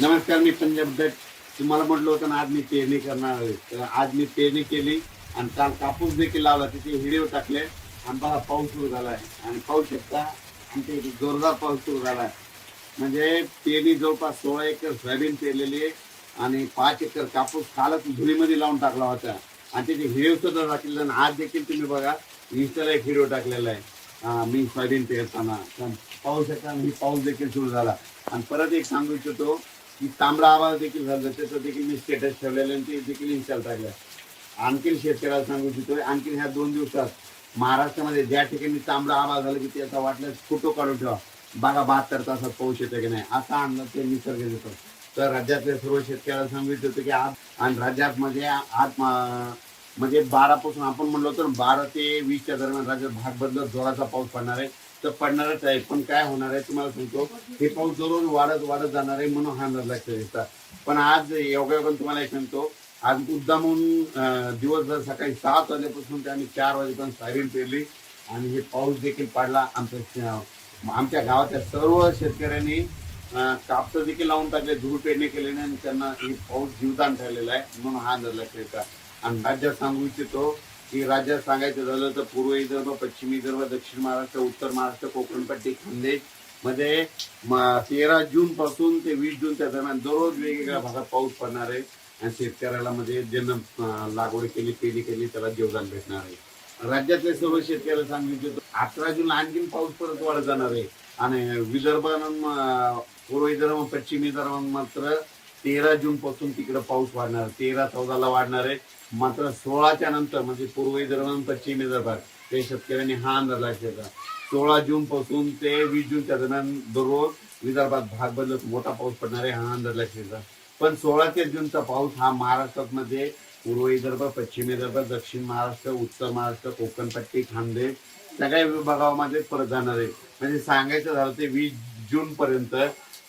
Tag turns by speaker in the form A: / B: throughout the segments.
A: नमस्कार मी पंजाब गट तुम्हाला म्हटलं होतं ना आज मी पेरणी करणार आहे. तर आज मी पेरणी केली आणि काल कापूस देखील लावला. तिथे हिडिओ टाकले. आणि बघा पाऊस सुरू झाला आहे. आणि पाऊस शकता आमच्या इथे जोरदार पाऊस सुरू झाला आहे. म्हणजे पेरणी जवळपास सोळा एकर सोयाबीन पेरलेली आहे. आणि पाच एकर कापूस कालच धुळीमध्ये लावून टाकला होता. आणि तिथे हिडिओ सुद्धा टाकलेला आणि आज देखील तुम्ही बघा इंस्टाला एक हिडिओ टाकलेला आहे. मी सोयाबीन पेरताना. तर पाऊस येता आणि पाऊस देखील सुरू झाला. आणि परत एक सांगू इच्छितो की तांबडा आवाज देखील झाला त्याचं देखील मी स्टेटस ठेवलेलं आणि ते देखील इन्स्टॉल टाकलं आणखीन शेतकऱ्याला सांगू इच्छितो आणखीन ह्या दोन दिवसात महाराष्ट्रामध्ये ज्या ठिकाणी तांबडा आवाज झाला की त्याचा वाटल्यास फोटो काढून ठेवा. बघा बहात्तर तासात पाऊस येतो की नाही. असा आणलं ते निसर्ग देतो. तर राज्यातल्या सर्व शेतकऱ्याला सांगू इच्छितो की आज आणि राज्यात मध्ये आज म्हणजे बारा पासून आपण म्हणलो तर बारा ते वीसच्या दरम्यान राज्यात भाग बदलत जोराचा पाऊस पडणार आहे. तर पडणारच आहे. पण काय होणार आहे तुम्हाला सांगतो. हे पाऊस दररोज वाढत वाढत जाणार आहे म्हणून हा अंदाज लक्षात येतात पण आज योगायोगाने तुम्हाला एक सांगतो. आज मुद्दामून दिवसभर सकाळी सात वाजेपासून ते आम्ही चार वाजेपर्यंत सायरन पेरली. आणि हे पाऊस देखील पडला. आमच्या आमच्या गावातल्या सर्व शेतकऱ्यांनी कापसं देखील लावून टाकले धूळ पेरणी केल्याने आणि त्यांना हे पाऊस जीवदान ठरलेला आहे म्हणून हा अंदाज लक्षात येतात आणि राज्यात सांगू इच्छितो की राज्यात सांगायचं झालं तर पूर्व विदर्भ पश्चिम विदर्भ दक्षिण महाराष्ट्र उत्तर महाराष्ट्र कोकणपट्टी खानदेशमध्ये तेरा जून पासून ते वीस जूनच्या दरम्यान दररोज वेगवेगळ्या भागात पाऊस पडणार आहे. आणि शेतकऱ्याला मध्ये ज्यांना लागवड केली पेरणी केली त्याला जीवदान भेटणार आहे. राज्यातले सर्व शेतकऱ्याला सांगू इच्छितो अकरा जून आणखीन पाऊस परत वाढत जाणार आहे. आणि विदर्भ पूर्व विदर्भ पश्चिम विदर्भ मात्र तेरा जून पासून तिकडे पाऊस वाढणार तेरा चौदाला वाढणार आहे. मात्र सोळाच्या नंतर म्हणजे पूर्व विदर्भ आणि पश्चिम विदर्भात ते शेतकऱ्यांनी हा अंदाज लक्षात सोळा जून पासून ते वीस जूनच्या दरम्यान दररोज विदर्भात भाग बदलत मोठा पाऊस पडणार आहे हा अंदाज लक्षात पण सोळा ते जूनचा पाऊस हा महाराष्ट्रात मध्ये पूर्व विदर्भ पश्चिम विदर्भ दक्षिण महाराष्ट्र उत्तर महाराष्ट्र कोकणपट्टी खानदेश सगळ्या विभागामध्ये परत जाणार आहे. म्हणजे सांगायचं झालं ते वीस जून पर्यंत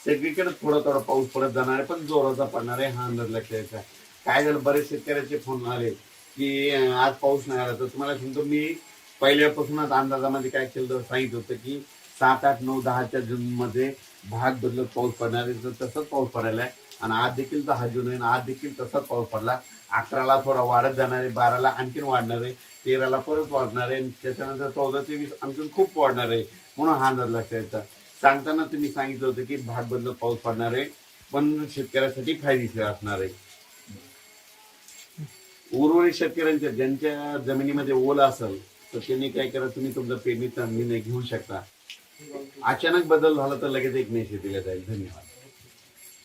A: सगळीकडे थोडा थोडा पाऊस पडत जाणार आहे पण जोराचा पडणार आहे. हा अंदाज लक्षात यायचा काय झालं बरेच शेतकऱ्याचे फोन आले की आज पाऊस नाही आला. तर तुम्हाला सांगतो मी पहिल्यापासूनच अंदाजामध्ये काय केलं होतं, सांगितलं होतं की सात आठ नऊ दहाच्या जूनमध्ये भाग बदलत पाऊस पडणार आहे. तर तसंच पाऊस पडायला आहे. आणि आज देखील दहा जून आहे आज देखील तसाच पाऊस पडला. अकराला थोडा वाढत जाणार आहे बाराला आणखीन वाढणार आहे तेराला परत वाढणार आहे. आणि त्याच्यानंतर चौदा ते वीस आणखीन खूप वाढणार आहे. म्हणून हा अंदाज लक्षात येतात सांगताना तुम्ही सांगितलं होतं की भाग बदलत पाऊस पडणार आहे पण शेतकऱ्यासाठी फायदेशीर असणार आहे. उर्वरित शेतकऱ्यांच्या ज्यांच्या जमिनीमध्ये ओला असेल तर त्यांनी काय करा तुम्ही तुमचा पेरणीचा निर्णय घेऊ शकता. अचानक बदल झाला तर लगेच एक मेसेज दिला जाईल. धन्यवाद.